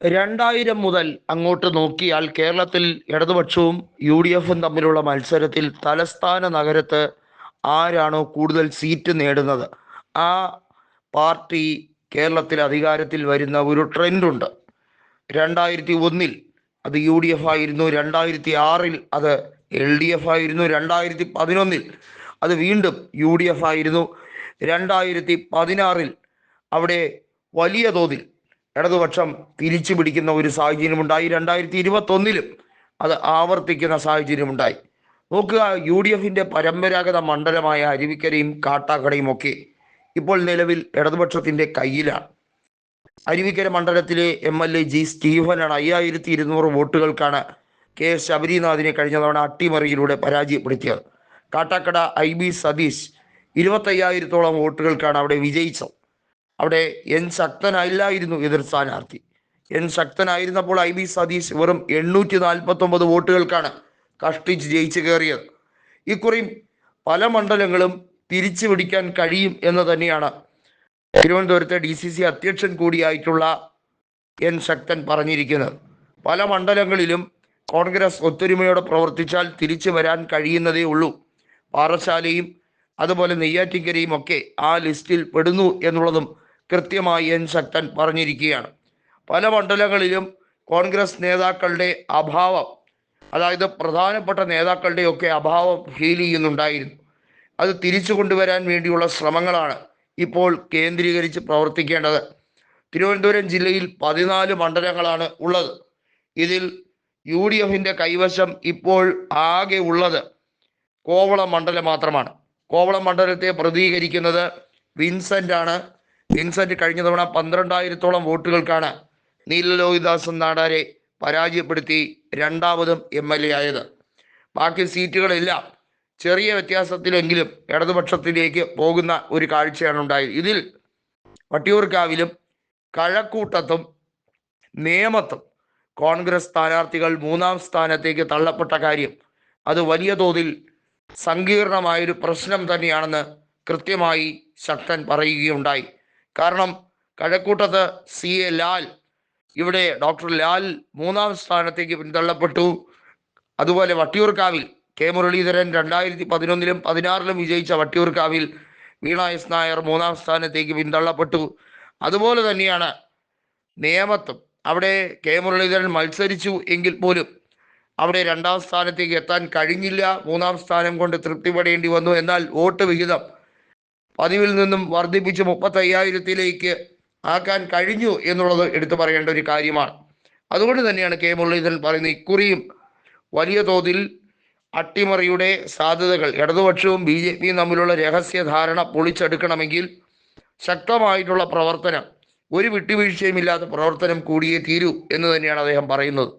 രണ്ടായിരം മുതൽ അങ്ങോട്ട് നോക്കിയാൽ കേരളത്തിൽ ഇടതുപക്ഷവും യു ഡി എഫും തമ്മിലുള്ള മത്സരത്തിൽ തലസ്ഥാന നഗരത്ത് ആരാണോ കൂടുതൽ സീറ്റ് നേടുന്നത്. ആ പാർട്ടി കേരളത്തിൽ അധികാരത്തിൽ വരുന്ന ഒരു ട്രെൻഡുണ്ട്. രണ്ടായിരത്തി ഒന്നിൽ അത് യു ഡി എഫ് ആയിരുന്നു. രണ്ടായിരത്തി ആറിൽ അത് എൽ ഡി എഫ് ആയിരുന്നു. രണ്ടായിരത്തി പതിനൊന്നിൽ അത് വീണ്ടും യു ഡി എഫ് ആയിരുന്നു. രണ്ടായിരത്തി പതിനാറിൽ അവിടെ വലിയ തോതിൽ ഇടതുപക്ഷം തിരിച്ചു പിടിക്കുന്ന ഒരു സാഹചര്യമുണ്ടായി. രണ്ടായിരത്തി ഇരുപത്തൊന്നിലും അത് ആവർത്തിക്കുന്ന സാഹചര്യമുണ്ടായി. നോക്കുക യു ഡി എഫിന്റെ പരമ്പരാഗത മണ്ഡലമായ അരുവിക്കരയും കാട്ടാക്കടയും ഒക്കെ ഇപ്പോൾ നിലവിൽ ഇടതുപക്ഷത്തിന്റെ കയ്യിലാണ്. അരുവിക്കര മണ്ഡലത്തിലെ എം എൽ എ ജി സ്റ്റീഫനാണ് അയ്യായിരത്തി ഇരുന്നൂറ് വോട്ടുകൾക്കാണ് കെ ശബരിനാഥിനെ കഴിഞ്ഞ തവണ അട്ടിമറിയിലൂടെ പരാജയപ്പെടുത്തിയത്. കാട്ടാക്കട ഐ ബി സതീഷ് ഇരുപത്തയ്യായിരത്തോളം വോട്ടുകൾക്കാണ് അവിടെ വിജയിച്ചത്. അവിടെ എൻ ശക്തനല്ലായിരുന്നു എതിർ സ്ഥാനാർത്ഥി. എൻ ശക്തനായിരുന്നപ്പോൾ ഐ ബി സതീഷ് വെറും എണ്ണൂറ്റി നാൽപ്പത്തി ഒമ്പത് വോട്ടുകൾക്കാണ് കഷ്ടിച്ച് ജയിച്ചു കയറിയത്. ഇക്കുറിയും പല മണ്ഡലങ്ങളും തിരിച്ചു പിടിക്കാൻ കഴിയും എന്ന് തന്നെയാണ് തിരുവനന്തപുരത്തെ ഡി സി സി അധ്യക്ഷൻ കൂടിയായിട്ടുള്ള എൻ ശക്തൻ പറഞ്ഞിരിക്കുന്നത്. പല മണ്ഡലങ്ങളിലും കോൺഗ്രസ് ഒത്തൊരുമയോടെ പ്രവർത്തിച്ചാൽ തിരിച്ചു വരാൻ കഴിയുന്നതേ ഉള്ളൂ. പാറശാലയും അതുപോലെ നെയ്യാറ്റിക്കരയും ഒക്കെ ആ ലിസ്റ്റിൽ പെടുന്നു എന്നുള്ളതും കൃത്യമായി എൻ ശക്തൻ പറഞ്ഞിരിക്കുകയാണ്. പല മണ്ഡലങ്ങളിലും കോൺഗ്രസ് നേതാക്കളുടെ അഭാവം അതായത് പ്രധാനപ്പെട്ട നേതാക്കളുടെ ഒക്കെ അഭാവം ഫീൽ ചെയ്യുന്നുണ്ടായിരുന്നു. അത് തിരിച്ചു കൊണ്ടുവരാൻ വേണ്ടിയുള്ള ശ്രമങ്ങളാണ് ഇപ്പോൾ കേന്ദ്രീകരിച്ച് പ്രവർത്തിക്കേണ്ടത്. തിരുവനന്തപുരം ജില്ലയിൽ പതിനാല് മണ്ഡലങ്ങളാണ് ഉള്ളത്. ഇതിൽ യു ഡി എഫിന്റെ കൈവശം ഇപ്പോൾ ആകെ ഉള്ളത് കോവളം മണ്ഡലം മാത്രമാണ്. കോവളം മണ്ഡലത്തെ പ്രതികരിക്കുന്നത് വിൻസെന്റ് ആണ് വിൻസെന്റ് കഴിഞ്ഞ തവണ പന്ത്രണ്ടായിരത്തോളം വോട്ടുകൾക്കാണ് നീലലോഹിദാസൻ നാടാരെ പരാജയപ്പെടുത്തി രണ്ടാമതും എം എൽ എ ആയത്. ബാക്കി സീറ്റുകളെല്ലാം. ചെറിയ വ്യത്യാസത്തിലെങ്കിലും ഇടതുപക്ഷത്തിലേക്ക് പോകുന്ന ഒരു കാഴ്ചയാണ് ഉണ്ടായത്. ഇതിൽ വട്ടിയൂർക്കാവിലും കഴക്കൂട്ടത്തും നേമത്തും കോൺഗ്രസ് സ്ഥാനാർത്ഥികൾ മൂന്നാം സ്ഥാനത്തേക്ക് തള്ളപ്പെട്ട കാര്യം അത് വലിയ തോതിൽ സങ്കീർണമായൊരു പ്രശ്നം തന്നെയാണെന്ന് കൃത്യമായി ശക്തൻ പറയുകയുണ്ടായി. കാരണം കഴക്കൂട്ടത്ത് സി എ ലാൽ ഇവിടെ ഡോക്ടർ ലാൽ മൂന്നാം സ്ഥാനത്തേക്ക് പിന്തള്ളപ്പെട്ടു. അതുപോലെ വട്ടിയൂർക്കാവിൽ കെ മുരളീധരൻ രണ്ടായിരത്തി പതിനൊന്നിലും പതിനാറിലും വിജയിച്ച വട്ടിയൂർക്കാവിൽ വീണ എസ് നായർ മൂന്നാം സ്ഥാനത്തേക്ക് പിന്തള്ളപ്പെട്ടു. അതുപോലെ തന്നെയാണ് നേമത്തും. അവിടെ കെ മുരളീധരൻ മത്സരിച്ചു എങ്കിൽ പോലും അവിടെ രണ്ടാം സ്ഥാനത്തേക്ക് എത്താൻ കഴിഞ്ഞില്ല. മൂന്നാം സ്ഥാനം കൊണ്ട് തൃപ്തിപ്പെടേണ്ടി വന്നു. എന്നാൽ വോട്ട് വിഹിതം പതിവിൽ നിന്നും വർദ്ധിപ്പിച്ച് മുപ്പത്തയ്യായിരത്തിലേക്ക് ആക്കാൻ കഴിഞ്ഞു എന്നുള്ളത് എടുത്തു പറയേണ്ട ഒരു കാര്യമാണ്. അതുകൊണ്ട് തന്നെയാണ് കെ മുരളീധരൻ പറയുന്നത് ഇക്കുറിയും വലിയ തോതിൽ അട്ടിമറിയുടെ സാധ്യതകൾ. ഇടതുപക്ഷവും ബി ജെ പിയും തമ്മിലുള്ള രഹസ്യധാരണ പൊളിച്ചെടുക്കണമെങ്കിൽ ശക്തമായിട്ടുള്ള പ്രവർത്തനം ഒരു വിട്ടുവീഴ്ചയുമില്ലാത്ത പ്രവർത്തനം കൂടിയേ തീരൂ എന്ന് തന്നെയാണ് അദ്ദേഹം പറയുന്നത്.